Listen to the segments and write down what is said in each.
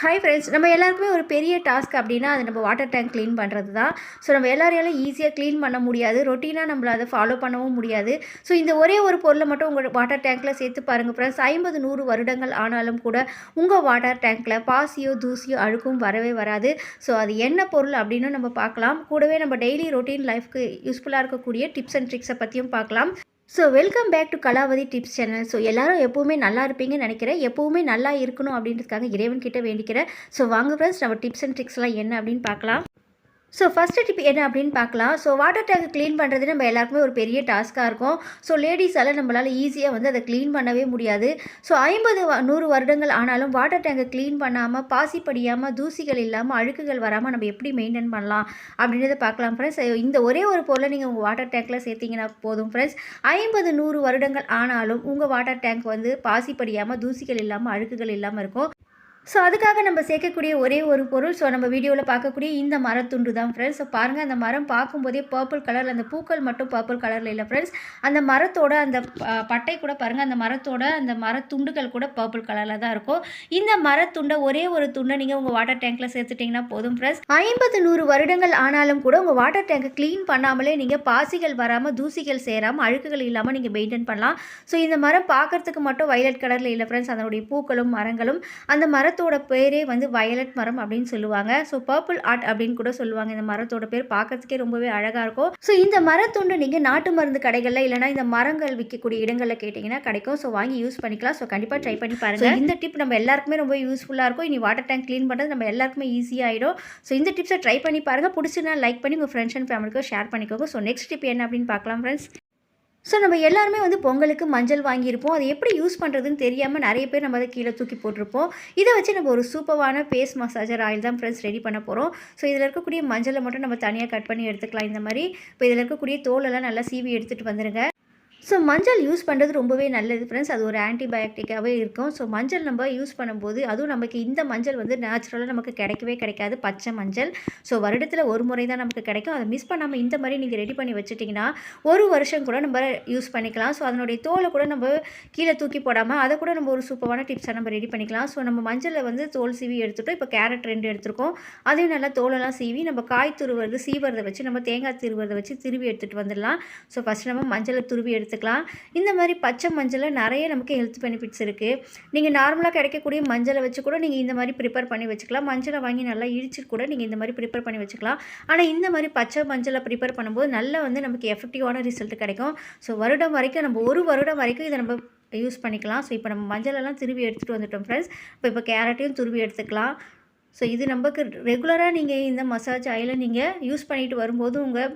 Hi friends நம்ம எல்லாருக்குமே ஒரு பெரிய டாஸ்க் அப்படின்னா அது நம்ம வாட்டர் டேங்க் க்ளீன் பண்ணுறது தான். ஸோ நம்ம எல்லாரையாலும் ஈஸியாக க்ளீன் பண்ண முடியாது. ரொட்டீனாக நம்மளை அதை ஃபாலோ பண்ணவும் முடியாது. ஸோ இந்த ஒரே ஒரு பொருளை மட்டும் உங்கள் வாட்டர் டேங்க்கில் சேர்த்து பாருங்கள் ஃப்ரெண்ட்ஸ் ஐம்பது நூறு வருடங்கள் ஆனாலும் கூட உங்கள் வாட்டர் டேங்க்கில் பாசியோ தூசியோ அழுக்கும் வரவே வராது. ஸோ அது என்ன பொருள் அப்படின்னு நம்ம பார்க்கலாம். கூடவே நம்ம டெய்லி ரொட்டீன் லைஃப்க்கு யூஸ்ஃபுல்லாக இருக்கக்கூடிய டிப்ஸ் அண்ட் ட்ரிக்ஸை பற்றியும் பார்க்கலாம். So welcome back to Kalavathi tips channel so எல்லாரும் எப்போவுமே நல்லா இருப்பீங்கன்னு நினைக்கிறேன். எப்போவுமே நல்லா இருக்கணும் அப்படின்றதுக்காக இறைவன் கிட்ட வேண்டிக்கிறேன். ஸோ வாங்க ஃப்ரெண்ட்ஸ் நம்ம டிப்ஸ் அண்ட் ட்ரிக்ஸ்லாம் என்ன அப்படின்னு பார்க்கலாம். ஸோ ஃபஸ்ட்டு டிப் என்ன அப்படின்னு பார்க்கலாம். ஸோ வாட்டர் டேங்க் க்ளீன் பண்ணுறது நம்ம எல்லாருக்குமே ஒரு பெரிய டாஸ்க்காக இருக்கும். ஸோ லேடிஸால் நம்மளால் ஈஸியாக வந்து அதை க்ளீன் பண்ணவே முடியாது. ஸோ ஐம்பது நூறு வருடங்கள் ஆனாலும் வாட்டர் டேங்கை க்ளீன் பண்ணாமல் பாசி படியாமல் தூசிகள் இல்லாமல் அழுக்குகள் வராமல் நம்ம எப்படி மெயின்டைன் பண்ணலாம் அப்படின்றத பார்க்கலாம் ஃப்ரெண்ட்ஸ் இந்த ஒரே ஒரு பொருளை நீங்கள் உங்கள் வாட்டர் டேங்க்கில் சேர்த்திங்கன்னா போதும் ஃப்ரெண்ட்ஸ் ஐம்பது நூறு வருடங்கள் ஆனாலும் உங்கள் வாட்டர் டேங்க் வந்து பாசி படியாமல் தூசிகள் இல்லாமல் அழுக்குகள் இல்லாமல் இருக்கும். ஸோ அதுக்காக நம்ம சேர்க்கக்கூடிய ஒரே ஒரு பொருள். ஸோ நம்ம வீடியோவில் பார்க்கக்கூடிய இந்த மரத்துண்டு தான் ஃப்ரெண்ட்ஸ் ஸோ பாருங்கள் அந்த மரம் பார்க்கும்போதே பர்பிள் கலரில் அந்த பூக்கள் மட்டும் பர்பிள் கலரில் இல்லை ஃப்ரெண்ட்ஸ் அந்த மரத்தோட அந்த பட்டை கூட பாருங்கள் அந்த மரத்தோட அந்த மரத்துண்டுகள் கூட பர்பிள் கலரில் தான் இருக்கும். இந்த மரத்துண்டை ஒரே ஒரு துண்டை நீங்கள் உங்கள் வாட்டர் டேங்க்கில் சேர்த்துட்டிங்கன்னா போதும் ஃப்ரெண்ட்ஸ் ஐம்பது நூறு வருடங்கள் ஆனாலும் கூட உங்கள் வாட்டர் டேங்கை க்ளீன் பண்ணாமலே நீங்கள் பாசிகள் வராமல் தூசிகள் சேராமல் அழுக்குகள் இல்லாமல் நீங்கள் மெயின்டைன் பண்ணலாம். ஸோ இந்த மரம் பார்க்கறதுக்கு மட்டும் வயலட் கலரில் இல்லை ஃப்ரெண்ட்ஸ் அதனுடைய பூக்களும் மரங்களும் அந்த மரத்தோட பேரே வந்து வயலட் மரம் அப்படின்னு சொல்லுவாங்க. ஸோ பர்பிள் ஆர்ட் அப்படின்னு கூட சொல்லுவாங்க. இந்த மரத்தோட பேர் பார்க்கறதுக்கே ரொம்பவே அழகாக இருக்கும். ஸோ இந்த மரத்துண்டு நீங்கள் நாட்டு மருந்து கடைகளில் இல்லைனா இந்த மரங்கள் விற்கக்கூடிய இடங்களில் கேட்டிங்கன்னா கிடைக்கும். ஸோ வாங்கி யூஸ் பண்ணிக்கலாம். ஸோ கண்டிப்பாக ட்ரை பண்ணி பாருங்க. இந்த டிப் நம்ம எல்லாருக்குமே ரொம்ப யூஸ்ஃபுல்லாக இருக்கும். இனி வாட்டர் டேங்க் க்ளீன் பண்ணுறது நம்ம எல்லாருக்குமே ஈஸியாகிடும் ஸோ இந்த டிப்ஸை ட்ரை பண்ணி பாருங்கள் பிடிச்சினா லைக் பண்ணி உங்கள் ஃப்ரெண்ட்ஸ் அண்ட் ஃபேமிலிக்கும் ஷேர் பண்ணிக்கோங்க. ஸோ நெக்ஸ்ட் டிப் என்ன அப்படின்னு பார்க்கலாம் ஃப்ரெண்ட்ஸ் ஸோ நம்ம எல்லாருமே வந்து பொங்கலுக்கு மஞ்சள் வாங்கியிருப்போம். அதை எப்படி யூஸ் பண்ணுறதுன்னு தெரியாமல் நிறைய பேர் நம்ம அதை கீழே தூக்கி போட்டிருப்போம். இதை வச்சு நம்ம ஒரு சூப்பரான பேஸ் மசாஜர் ஆயில் தான் ஃப்ரெண்ட்ஸ் ரெடி பண்ண போகிறோம் ஸோ இதில் இருக்கக்கூடிய மஞ்சளை மட்டும் நம்ம தனியாக கட் பண்ணி எடுத்துக்கலாம். இந்த மாதிரி. இப்போ இதில் இருக்கக்கூடிய தோலெல்லாம் நல்லா சீவி எடுத்துகிட்டு வந்துடுங்க ஸோ மஞ்சள் யூஸ் பண்ணுறது ரொம்பவே நல்லது ஃப்ரெண்ட்ஸ் அது ஒரு ஆன்டிபயோட்டிக்காகவே இருக்கும். ஸோ மஞ்சள் நம்ம யூஸ் பண்ணும்போது அதுவும் நமக்கு இந்த மஞ்சள் வந்து நேச்சுரலாக நமக்கு கிடைக்கவே கிடைக்காது பச்சை மஞ்சள். ஸோ வருடத்தில் ஒரு முறை தான் நமக்கு கிடைக்கும். அதை மிஸ் பண்ணாமல் இந்த மாதிரி நீங்கள் ரெடி பண்ணி வச்சுட்டிங்கன்னா ஒரு வருஷம் கூட நம்ம யூஸ் பண்ணிக்கலாம். ஸோ அதனுடைய தோலை கூட நம்ம கீழே தூக்கி போடாமல் அதை கூட நம்ம ஒரு சூப்பரான டிப்ஸாக நம்ம ரெடி பண்ணிக்கலாம். ஸோ நம்ம மஞ்சளை வந்து தோல் சீவி எடுத்துட்டோம். இப்போ கேரட் ரெண்டு எடுத்துருக்கோம். அதையும் நல்லா தோலெல்லாம் சீவி நம்ம காய் துருவுறது சீவுறதை வச்சு நம்ம தேங்காய் திருவுறதை வச்சு திருவி எடுத்துகிட்டு வந்துடலாம். ஸோ ஃபஸ்ட் நம்ம மஞ்சளை துருவி எடுத்து எடுத்துக்கலாம். இந்த மாதிரி பச்சை மஞ்சளில் நிறைய நமக்கு ஹெல்த் பெனிஃபிட்ஸ் இருக்குது நீங்கள் நார்மலாக கிடைக்கக்கூடிய மஞ்சளை வச்சு கூட நீங்கள் இந்த மாதிரி ப்ரிப்பேர் பண்ணி வச்சுக்கலாம். மஞ்சளை வாங்கி நல்லா இடிச்சிட்டு கூட நீங்கள் இந்த மாதிரி ப்ரிப்பேர் பண்ணி வச்சுக்கலாம். ஆனால் இந்த மாதிரி பச்சை மஞ்சளை ப்ரிப்பேர் பண்ணும்போது நல்லா வந்து நமக்கு எஃபெக்டிவான ரிசல்ட் கிடைக்கும். ஸோ வருடம் வரைக்கும் நம்ம ஒரு வருடம் வரைக்கும் இதை நம்ம யூஸ் பண்ணிக்கலாம். ஸோ இப்போ நம்ம மஞ்சளெல்லாம் திருவி எடுத்துகிட்டு வந்துட்டோம் ஃப்ரெண்ட்ஸ் இப்போ இப்போ கேரட்டையும் துருவி எடுத்துக்கலாம். ஸோ இது நமக்கு ரெகுலராக நீங்கள் இந்த மசாஜ் ஆயிலை நீங்கள் யூஸ் பண்ணிட்டு வரும்போது உங்கள்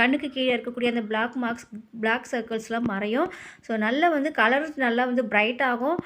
கண்ணுக்கு கீழே இருக்கக்கூடிய அந்த பிளாக் மார்க்ஸ் பிளாக் சர்க்கிள்ஸ்லாம் மறையும். ஸோ நல்லா வந்து கலர் நல்லா வந்து பிரைட் ஆகும்.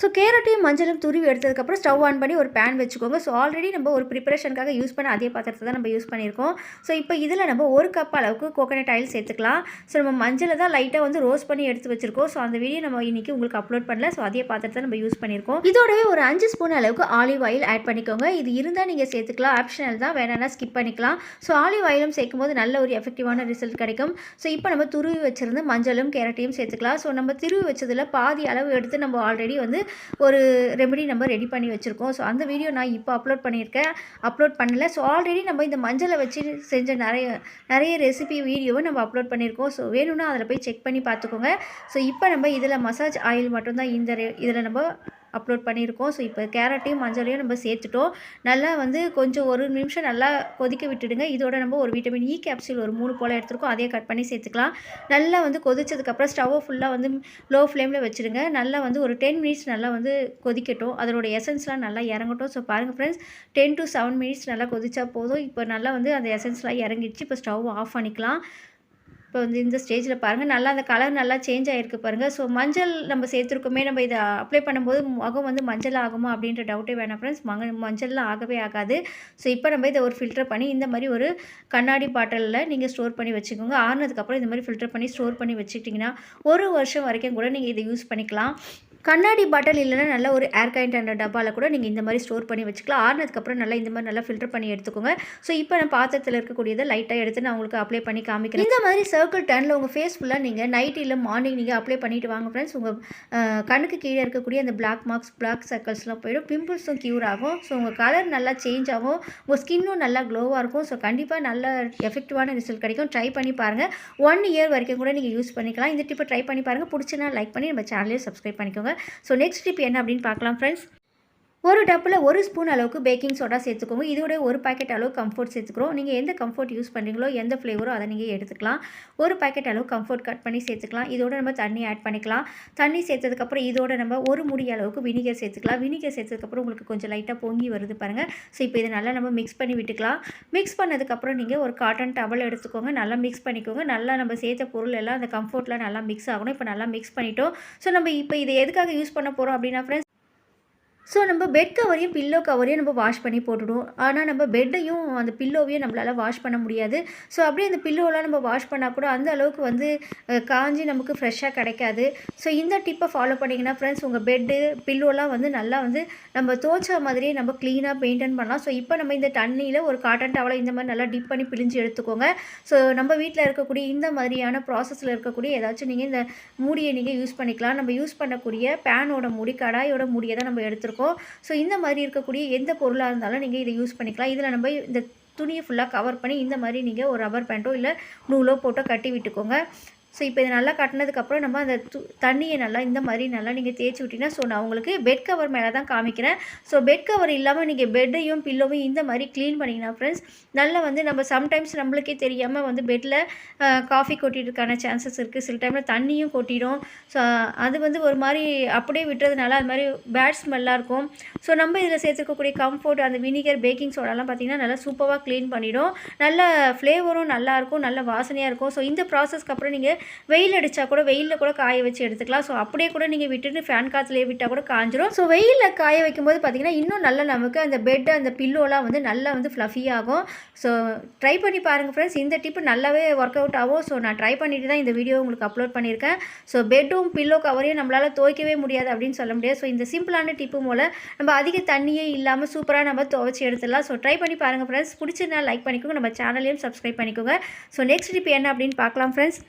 ஸோ கேரட்டையும் மஞ்சளும் துருவி எடுத்ததுக்கப்புறம் ஸ்டவ் ஆன் பண்ணி ஒரு பேன் வச்சுக்கோங்க. ஸோ ஆல்ரெடி நம்ம ஒரு ப்ரிப்பரேஷனுக்காக யூஸ் பண்ண அதே பாத்திரத்தை தான் நம்ம யூஸ் பண்ணியிருக்கோம். ஸோ இப்போ இதில் நம்ம ஒரு கப் அளவுக்கு கோகனட் ஆயில் சேர்த்துக்கலாம். ஸோ நம்ம மஞ்சளை தான் லைட்டாக வந்து ரோஸ்ட் பண்ணி எடுத்து வச்சிருக்கோம். ஸோ அந்த வீடியோ நம்ம இன்றைக்கி உங்களுக்கு அப்லோட் பண்ணல. ஸோ அதே பாத்திரத்தை நம்ம யூஸ் பண்ணியிருக்கோம். இதோடவே ஒரு அஞ்சு ஸ்பூன் அளவுக்கு ஆலிவ் ஆயில் ஆட் பண்ணிக்கோங்க. இது இருந்தால் நீங்கள் சேர்த்துக்கலாம். ஆப்ஷனல் தான். வேணாம்னா ஸ்கிப் பண்ணிக்கலாம். ஸோ ஆலிவ் ஆயிலும் சேர்க்கும் போது நல்ல ஒரு எஃபெக்டிவான ரிசல்ட் கிடைக்கும். ஸோ இப்போ நம்ம துருவி வச்சிருந்த மஞ்சளும் கேரட்டையும் சேர்த்துக்கலாம். ஸோ நம்ம திருவி வச்சதில் பாதி அளவு எடுத்து நம்ம ஆல்ரெடி வந்து ஒரு ரெமெடி நம்ம ரெடி பண்ணி வச்சுருக்கோம். ஸோ அந்த வீடியோ நான் இப்போ அப்லோட் பண்ணியிருக்கேன். அப்லோட் பண்ணல. ஸோ ஆல்ரெடி நம்ம இந்த மஞ்சளை வச்சு செஞ்ச நிறைய நிறைய ரெசிபி வீடியோவை நம்ம அப்லோட் பண்ணியிருக்கோம். ஸோ வேணும்னா அதில் போய் செக் பண்ணி பார்த்துக்கோங்க. ஸோ இப்போ நம்ம இதில் மசாஜ் ஆயில் மட்டும்தான் இந்த இதில் நம்ம அப்லோட் பண்ணியிருக்கோம். ஸோ இப்போ கேரட்டையும் மஞ்சளையும் நம்ம சேர்த்துட்டோம். நல்லா வந்து கொஞ்சம் ஒரு நிமிஷம் நல்லா கொதிக்க விட்டுடுங்க. இதோட நம்ம ஒரு விட்டமின் இ கேப்சூல் ஒரு மூணு போல் எடுத்துருக்கோம். அதே கட் பண்ணி சேர்த்துக்கலாம். நல்லா வந்து கொதிச்சதுக்கப்புறம் ஸ்டவ்வை ஃபுல்லாக வந்து லோ ஃப்ளேமில் வச்சுருங்க நல்லா வந்து ஒரு டென் மினிட்ஸ் நல்லா வந்து கொதிக்கட்டும். அதோட எசன்ஸ்லாம் நல்லா இறங்கட்டும். ஸோ பாருங்கள் friends ten to seven minutes நல்லா கொதிச்சா போதும். இப்போ நல்லா வந்து அந்த எசன்ஸ்லாம் இறங்கிடுச்சு. இப்போ ஸ்டவ் ஆஃப் பண்ணிக்கலாம். இப்போ வந்து இந்த ஸ்டேஜில் பாருங்கள் நல்லா அந்த கலர் நல்லா சேஞ்ச் ஆகிருக்கு பாருங்கள் ஸோ மஞ்சள் நம்ம சேர்த்துருக்கோமே நம்ம இதை அப்ளை பண்ணும்போது முகம் வந்து மஞ்சள் ஆகுமா அப்படின்ற டவுட்டே வேணாம் ஃப்ரெண்ட்ஸ் மங்க மஞ்சள்லாம் ஆகவே ஆகாது. ஸோ இப்போ நம்ம இதை ஒரு ஃபில்டர் பண்ணி இந்த மாதிரி ஒரு கண்ணாடி பாட்டிலில் நீங்கள் ஸ்டோர் பண்ணி வச்சுக்கோங்க. ஆறுனதுக்கப்புறம் இந்த மாதிரி ஃபில்டர் பண்ணி ஸ்டோர் பண்ணி வச்சுக்கிட்டிங்கன்னா ஒரு வருஷம் வரைக்கும் கூட நீங்கள் இதை யூஸ் பண்ணிக்கலாம். கண்ணாடி பாட்டில் இல்லைனா நல்ல ஒரு ஏர் கண்டெய்னர் டப்பாவில் கூட நீங்கள் இந்த மாதிரி ஸ்டோர் பண்ணி வச்சுக்கலாம். ஆறுனதுக்கப்புறம் நல்லா இந்த மாதிரி நல்லா ஃபில்டர் பண்ணி எடுத்துக்கோங்க. ஸோ இப்போ நான் பாத்திரத்தில் இருக்கக்கூடியதை லைட்டாக எடுத்து நான் உங்களுக்கு அப்ளை பண்ணி காமிக்கிறேன். இந்த மாதிரி சர்க்கிள் டர்னில் உங்கள் ஃபேஸ் ஃபுல்லாக நீங்கள் நைட் இல்லை மார்னிங் நீங்கள் அப்ளை பண்ணிட்டு வாங்க ஃப்ரெண்ட்ஸ் உங்கள் கண்ணுக்கு கீழே இருக்கக்கூடிய அந்த பிளாக் மார்க்ஸ் பிளாக் சர்க்கிள்ஸ்லாம் போயிடும். பிம்பிள்ஸும் க்யூர் ஆகும். ஸோ உங்கள் கலர் நல்லா சேஞ்ச் ஆகும். உங்கள் ஸ்கின்னும் நல்லா க்ளோவாக இருக்கும். ஸோ கண்டிப்பாக நல்ல எஃபெக்டிவான ரிசல்ட் கிடைக்கும். ட்ரை பண்ணி பாருங்கள் ஒன் இயர் வரைக்கும் கூட நீங்கள் யூஸ் பண்ணிக்கலாம். இந்த டிப்பை ட்ரை பண்ணி பாருங்கள் பிடிச்சினா லைக் பண்ணி நம்ம சேனலே சப்ஸ்கிரைப் பண்ணிக்கோங்க. ஸோ நெக்ஸ்ட் டிப் என்ன அப்படின்னு பார்க்கலாம் ஃப்ரெண்ட்ஸ் ஒரு டப்பில் ஒரு ஸ்பூன் அளவுக்கு பேக்கிங் சோடா சேர்த்துக்கோங்க. இதோட ஒரு பாக்கெட் அளவு கம்ஃபர்ட் சேர்த்துக்கிறோம். நீங்கள் எந்த கம்ஃபர்ட் யூஸ் பண்ணுறீங்களோ எந்த ஃப்ளேவரோ அதை நீங்கள் எடுத்துக்கலாம். ஒரு பாக்கெட் அளவு கம்ஃபர்ட் கட் பண்ணி சேர்த்துக்கலாம். இதோட நம்ம தண்ணி ஆட் பண்ணிக்கலாம். தண்ணி சேர்த்ததுக்கப்புறம் இதோட நம்ம ஒரு முடி அளவுக்கு வினிகர் சேர்த்துக்கலாம். வினிகர் சேர்த்ததுக்கப்புறம் உங்களுக்கு கொஞ்சம் லைட்டாக பொங்கி வருது பாருங்கள் ஸோ இப்போ இதை நல்லா நம்ம மிக்ஸ் பண்ணி விட்டுக்கலாம். மிக்ஸ் பண்ணதுக்கப்புறம் நீங்கள் ஒரு காட்டன் டவல் எடுத்துக்கோங்க. நல்லா மிக்ஸ் பண்ணிக்கோங்க. நல்லா நம்ம சேர்த்த பொருள் எல்லாம் அந்த கம்ஃபர்ட்டில் நல்லா மிக்ஸ் ஆகணும். இப்போ நல்லா மிக்ஸ் பண்ணிட்டோம். ஸோ நம்ம இப்போ இதை எதுக்காக யூஸ் பண்ண போகிறோம் அப்படின்னா ஃப்ரெண்ட்ஸ் ஸோ நம்ம பெட் கவரையும் பில்லோ கவரையும் நம்ம வாஷ் பண்ணி போட்டுடுவோம். ஆனால் நம்ம பெட்டையும் அந்த பில்லோவையும் நம்மளால் வாஷ் பண்ண முடியாது. ஸோ அப்படியே அந்த பில்லோலாம் நம்ம வாஷ் பண்ணால் கூட அந்த அளவுக்கு வந்து காஞ்சி நமக்கு ஃப்ரெஷ்ஷாக கிடைக்காது. ஸோ இந்த டிப்பை ஃபாலோ பண்ணிங்கன்னா ஃப்ரெண்ட்ஸ் உங்கள் பெட்டு பில்லோலாம் வந்து நல்லா வந்து நம்ம தோச்ச மாதிரியே நம்ம க்ளீனாக மெயின்டைன் பண்ணலாம். ஸோ இப்போ நம்ம இந்த தண்ணியில் ஒரு காட்டன் டவலை இந்த மாதிரி நல்லா டிப் பண்ணி பிழிஞ்சு எடுத்துக்கோங்க. ஸோ நம்ம வீட்டில் இருக்கக்கூடிய இந்த மாதிரியான ப்ராசஸில் இருக்கக்கூடிய ஏதாச்சும் நீங்கள் இந்த மூடியை நீங்கள் யூஸ் பண்ணிக்கலாம். நம்ம யூஸ் பண்ணக்கூடிய பேனோட மூடி கடாயோட மூடியை தான் நம்ம எடுத்துருக்கோம். ஸோ இந்த மாதிரி இருக்கக்கூடிய எந்த பொருளாக இருந்தாலும் நீங்கள் இதை யூஸ் பண்ணிக்கலாம். இதில் நம்ம இந்த துணியை ஃபுல்லாக கவர் பண்ணி இந்த மாதிரி நீங்கள் ஒரு ரப்பர் பேண்ட்டோ இல்லை நூலோ போட்டோ கட்டி விட்டுக்கோங்க. ஸோ இப்போ இது நல்லா கட்டினதுக்கப்புறம் நம்ம அந்த து தண்ணியை நல்லா இந்த மாதிரி நல்லா நீங்கள் தேய்ச்சி விட்டிங்கன்னா ஸோ நான் உங்களுக்கு பெட் கவர் மேலே தான் காமிக்கிறேன் ஸோ பெட் கவர் இல்லாமல் நீங்கள் பெட்டையும் பில்லோவையும் இந்த மாதிரி க்ளீன் பண்ணிங்கன்னா ஃப்ரெண்ட்ஸ் நல்லா வந்து நம்ம சம்டைம்ஸ் நம்மளுக்கே தெரியாமல் வந்து பெட்டில் காஃபி கொட்டிட்டுருக்கான சான்சஸ் இருக்குது சில டைமில் தண்ணியும் கொட்டிடும். ஸோ அது வந்து ஒரு மாதிரி அப்படியே விட்டுறதுனால அது மாதிரி பேட் ஸ்மெல்லாக இருக்கும். ஸோ நம்ம இதில் சேர்த்துக்கக்கூடிய கம்ஃபோர்ட் அந்த வினிகர் பேக்கிங் சோடாலாம் பார்த்திங்கன்னா நல்லா சூப்பராக க்ளீன் பண்ணிடும். நல்ல ஃப்ளேவரும் நல்லாயிருக்கும் நல்ல வாசனையாக இருக்கும். ஸோ இந்த ப்ராசஸ்க்கு அப்புறம் நீங்கள் வெயில் அடித்தா கூட வெயிலில் கூட காய வச்சு எடுத்துக்கலாம். ஸோ அப்படியே கூட நீங்கள் விட்டுட்டு ஃபேன் காற்றுலேயே விட்டால் கூட காஞ்சிரும். ஸோ வெயிலில் காய வைக்கும்போது பார்த்தீங்கன்னா இன்னும் நல்லா நமக்கு அந்த பெட் அந்த பில்லோலாம் வந்து நல்லா வந்து ஃப்ளஃபியாகும் ஸோ ட்ரை பண்ணி பாருங்கள் ஃப்ரெண்ட்ஸ் இந்த டிப்பு நல்லாவே ஒர்க் அவுட் ஆகும். ஸோ நான் ட்ரை பண்ணிட்டு தான் இந்த வீடியோ உங்களுக்கு அப்லோட் பண்ணியிருக்கேன். ஸோ பெட்டும் பில்லோ கவரையும் நம்மளால் துவைக்கவே முடியாது அப்படின்னு சொல்ல முடியாது. ஸோ இந்த சிம்பிளான டிப்பு மூலம் நம்ம அதிக தண்ணியே இல்லாமல் சூப்பராக நம்ம துவைச்சி எடுத்துடலாம். ஸோ ட்ரை பண்ணி பாருங்கள் ஃப்ரெண்ட்ஸ் பிடிச்சிருந்தா லைக் பண்ணிக்கோங்க. நம்ம சேனலையும் சப்ஸ்கிரைப் பண்ணிக்கோங்க. ஸோ நெக்ஸ்ட் டிப் என்ன அப்படின்னு பார்க்கலாம் ஃப்ரெண்ட்ஸ்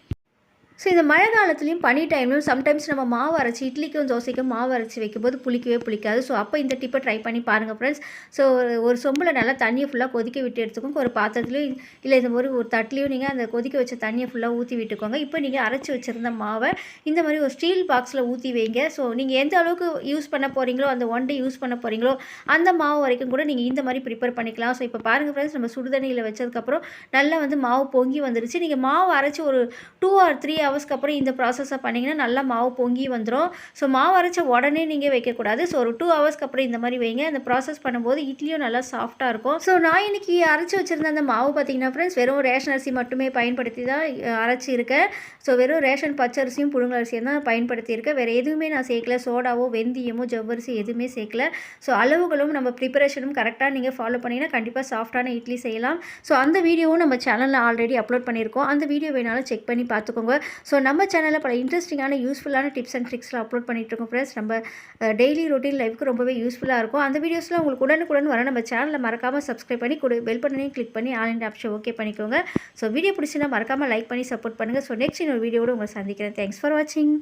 ஸோ இந்த மழை காலத்துலேயும் பனி டைம்லையும் சம்டைம்ஸ் நம்ம மாவு அரைச்சி இட்லிக்கும் தோசைக்கும் மாவு அரைச்சி வைக்கும்போது புளிக்கவே புளிக்காது. ஸோ அப்போ இந்த டிப்பை ட்ரை பண்ணி பாருங்கள் ஃப்ரெண்ட்ஸ் ஸோ ஒரு சொம்பில் நல்லா தண்ணியை ஃபுல்லாக கொதிக்க விட்டு எடுத்துக்கோங்க. ஒரு பாத்திரத்துலையும் இல்லை இந்த மாதிரி ஒரு தட்டிலையும் நீங்கள் அந்த கொதிக்க வச்ச தண்ணியை ஃபுல்லாக ஊற்றி விட்டுக்கோங்க. இப்போ நீங்கள் அரைச்சி வச்சுருந்த மாவை இந்த மாதிரி ஒரு ஸ்டீல் பாக்ஸில் ஊற்றி வைங்க. ஸோ நீங்கள் எந்த அளவுக்கு யூஸ் பண்ண போகிறீங்களோ அந்த ஒன் டே யூஸ் பண்ண போகிறீங்களோ அந்த மாவு வரைக்கும் கூட நீங்கள் இந்த மாதிரி ப்ரிப்பேர் பண்ணிக்கலாம். ஸோ இப்போ பாருங்கள் ஃப்ரெண்ட்ஸ் நம்ம சுடுதண்ணியில் வச்சதுக்கப்புறம் நல்லா வந்து மாவு பொங்கி வந்துருச்சு. நீங்கள் மாவு அரைச்சி ஒரு டூ ஆர் த்ரீ ஹவர்ஸ்க்கு அப்புறம் இந்த ப்ராசஸை பண்ணிங்கன்னா நல்லா மாவு பொங்கி வந்துடும் ஸோ மாவு அரைச்ச உடனே நீங்கள் வைக்கக்கூடாது. ஸோ ஒரு டூ ஹவர்ஸ்க்கு அப்புறம் இந்த மாதிரி வைங்க. அந்த ப்ராசஸ் பண்ணும்போது இட்லியும் நல்லா சாஃப்ட்டாக இருக்கும். ஸோ நான் இன்றைக்கி அரைச்சி வச்சிருந்த அந்த மாவு பார்த்தீங்கன்னா ஃப்ரெண்ட்ஸ் வெறும் ரேஷன் அரிசி மட்டுமே பயன்படுத்தி தான் அரைச்சிருக்கேன் அரைச்சி இருக்கேன். ஸோ வெறும் ரேஷன் பச்சரிசியும் புழுங்கரிசியும் தான் பயன்படுத்தியிருக்கேன் வேறு எதுவுமே நான் சேர்க்கல. சோடாவோ வெந்தயமோ ஜவ்வரிசி எதுவுமே சேர்க்கல. ஸோ அளவுகளும் நம்ம ப்ரிப்பரேஷனும் கரெக்டாக நீங்கள் ஃபாலோ பண்ணிங்கன்னா கண்டிப்பாக சாஃப்டான இட்லி செய்யலாம். ஸோ அந்த வீடியோவும் நம்ம சேனலில் ஆல்ரெடி அப்லோட் பண்ணியிருக்கோம். அந்த வீடியோ வேணாலும் செக் பண்ணி பார்த்துக்கோங்க. ஸோ நம்ம சேனலில் பல இன்ட்ரெஸ்டிங்கான யூஸ்ஃபுல்லான டிப்ஸ் அண்ட் ட்ரிக்ஸ்லாம் அப்லோட் பண்ணிட்டு இருக்கோம் ஃப்ரெண்ட்ஸ் நம்ம டெய்லி ரொட்டீன் லைஃப்க்கு ரொம்பவே யூஸ்ஃபுல்லாக இருக்கும். அந்த வீடியோஸ்லாம் உங்களுக்கு உடனுக்குடன் வர நம்ம சேனலில் மறக்காமல் சப்ஸ்கிரைப் பண்ணி கொடு பெல் பட்டனையும் கிளிக் பண்ணி ஆல் அண்ட் ஆப்ஷன் ஓகே பண்ணிக்கோங்க. ஸோ வீடியோ பிடிச்சினா மறக்காமல் லைக் பண்ணி சப்போர்ட் பண்ணுங்கள் ஸோ நெக்ஸ்ட் இன்னொரு வீடியோட உங்களை சந்திக்கிறேன். தேங்க்ஸ் ஃபார் வாட்சிங்